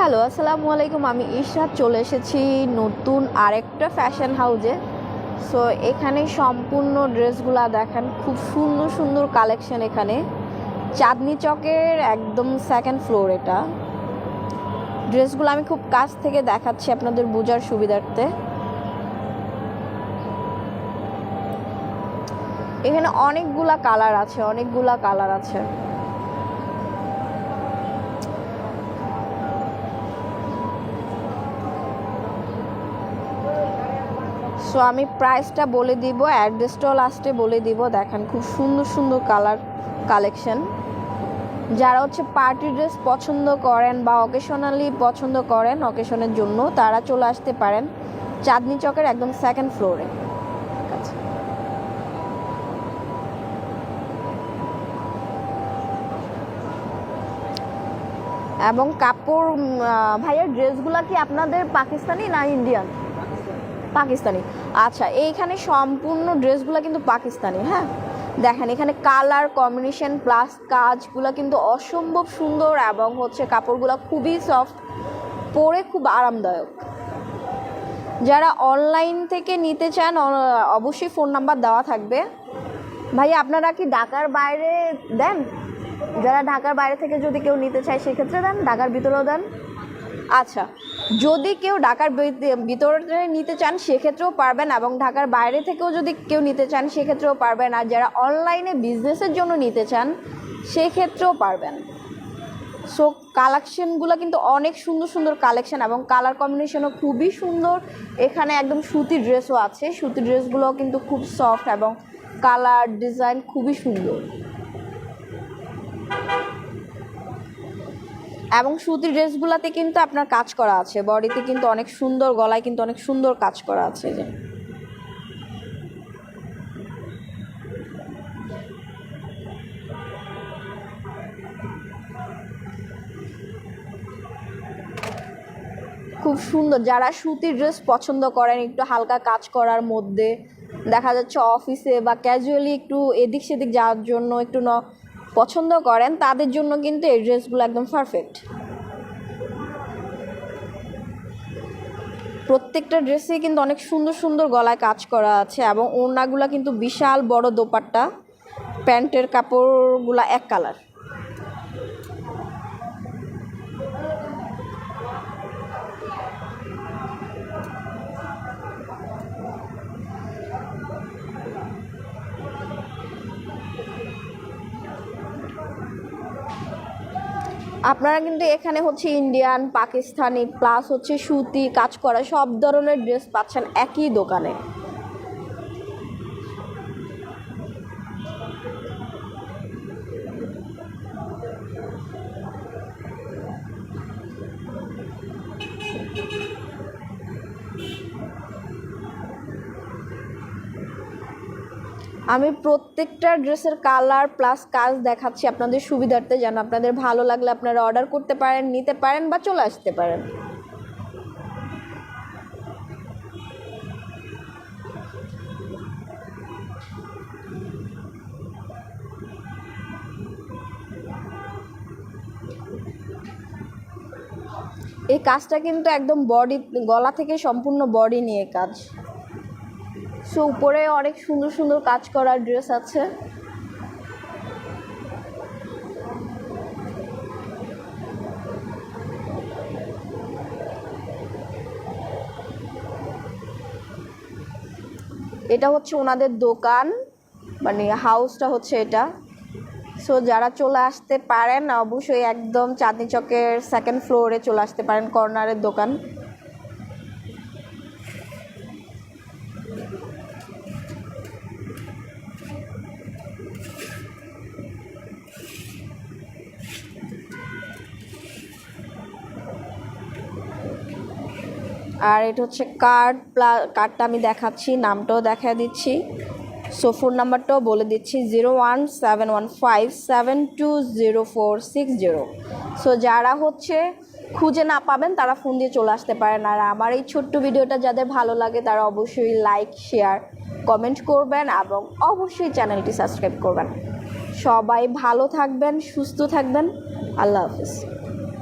Hello, আসসালামু আলাইকুম। আমি ইশরাত, চলে এসেছি নতুন আরেকটা ফ্যাশন হাউজে সো এখানে সম্পূর্ণ ড্রেসগুলা দেখেন, খুব সুন্দর সুন্দর কালেকশন এখানে। চাঁদনি চকের একদম সেকেন্ড ফ্লোর এটা। ড্রেসগুলো আমি খুব কাছ থেকে দেখাচ্ছি আপনাদের বোঝার সুবিধার্থে। এখানে অনেকগুলা কালার আছে, অনেকগুলা কালার আছে। সো আমি প্রাইসটা বলে দিব অ্যাড্রেসটাও লাস্টে বলে দিব। দেখেন, খুব সুন্দর সুন্দর কালার কালেকশন যারা হচ্ছে পার্টি ড্রেস পছন্দ করেন বা অকেশনালি পছন্দ করেন অকেশনের জন্য, তারা চলে আসতে পারেন চাঁদনি চকের একদম সেকেন্ড ফ্লোরে এবং কাপড় ভাইয়ার ড্রেসগুলো কি আপনাদের পাকিস্তানি না ইন্ডিয়ান পাকিস্তানি। আচ্ছা এইখানে সম্পূর্ণ ড্রেসগুলো কিন্তু পাকিস্তানি হ্যাঁ? দেখেন, এখানে কালার কম্বিনেশন প্লাস কাজগুলো কিন্তু অসম্ভব সুন্দর এবং হচ্ছে কাপড়গুলো খুবই সফট পরে খুব আরামদায়ক। যারা অনলাইন থেকে নিতে চান অবশ্যই ফোন নাম্বার দেওয়া থাকবে। ভাই আপনারা কি ঢাকার বাইরে দেন? যারা ঢাকার বাইরে থেকে যদি কেউ নিতে চায়, সেক্ষেত্রে দেন, ঢাকার ভিতরেও দেন। আচ্ছা যদি কেউ ঢাকার ভিতরে নিতে চান, সেক্ষেত্রেও পারবেন এবং ঢাকার বাইরে থেকেও যদি কেউ নিতে চান, সেক্ষেত্রেও পারবেন। আর যারা অনলাইনে বিজনেসের জন্য নিতে চান, সেক্ষেত্রেও পারবেন। সো কালেকশনগুলো কিন্তু অনেক সুন্দর সুন্দর কালেকশন এবং কালার কম্বিনেশনও খুবই সুন্দর। এখানে একদম সুতি ড্রেসও আছে। সুতি ড্রেসগুলো কিন্তু খুব সফট এবং কালার ডিজাইন খুবই সুন্দর। এবং সুতির ড্রেসগুলোতে কিন্তু আপনার কাজ করা আছে। বডিতে কিন্তু অনেক সুন্দর, গলায় কিন্তু অনেক সুন্দর কাজ করা আছে যে। খুব সুন্দর। যারা সুতির ড্রেস পছন্দ করেন, একটু হালকা কাজ করার মধ্যে, দেখা যাচ্ছে অফিসে বা ক্যাজুয়ালি একটু এদিক সেদিক যাওয়ার জন্য একটু পছন্দ করেন, তাদের জন্য কিন্তু এই ড্রেসগুলো একদম পারফেক্ট প্রত্যেকটা ড্রেসে কিন্তু অনেক সুন্দর সুন্দর গলায় কাজ করা আছে এবং ওড়নাগুলো কিন্তু বিশাল বড় দোপাট্টা, প্যান্টের কাপড়গুলা এক কালার। আপনারা কিন্তু এখানে হচ্ছে ইন্ডিয়ান পাকিস্তানি প্লাস হচ্ছে সুতি, কাজ করা সব ধরনের ড্রেস পাচ্ছেন একই দোকানে। আমি প্রত্যেকটা ড্রেসের কালার প্লাস কাজ দেখাচ্ছি আপনাদের সুবিধার্থে যেন আপনাদের ভালো লাগলে আপনারা অর্ডার করতে পারেন, নিতে পারেন বা চলে আসতে পারেন। এই কাজটা কিন্তু একদম বডি গলা থেকে সম্পূর্ণ বডি নিয়ে কাজ। সো উপরে অনেক সুন্দর সুন্দর কাজ করা ড্রেস আছে। এটা হচ্ছে ওনাদের দোকান মানে হাউসটা হচ্ছে এটা। সো যারা চলে আসতে পারেন, অবশ্যই একদম চাঁদনি চকের সেকেন্ড ফ্লোরে চলে আসতে পারেন কর্নারের দোকান। আর এটা হচ্ছে কার্ড, প্লা, কার্ডটা আমি দেখাচ্ছি, নামটাও দেখা দিচ্ছি। সো, ফোন নাম্বারটাও বলে দিচ্ছি, zero one seven one five seven two zero four six zero. So, যারা হচ্ছে খুঁজে না পাবেন, তারা ফোন দিয়ে চলে আসতে পারেন। আর আমার এই ছোট্ট ভিডিওটা যাদের ভালো লাগে, তারা অবশ্যই লাইক, শেয়ার, কমেন্ট করবেন এবং অবশ্যই চ্যানেলটি সাবস্ক্রাইব করবেন। সবাই ভালো থাকবেন, সুস্থ থাকবেন। আল্লাহ হাফিজ।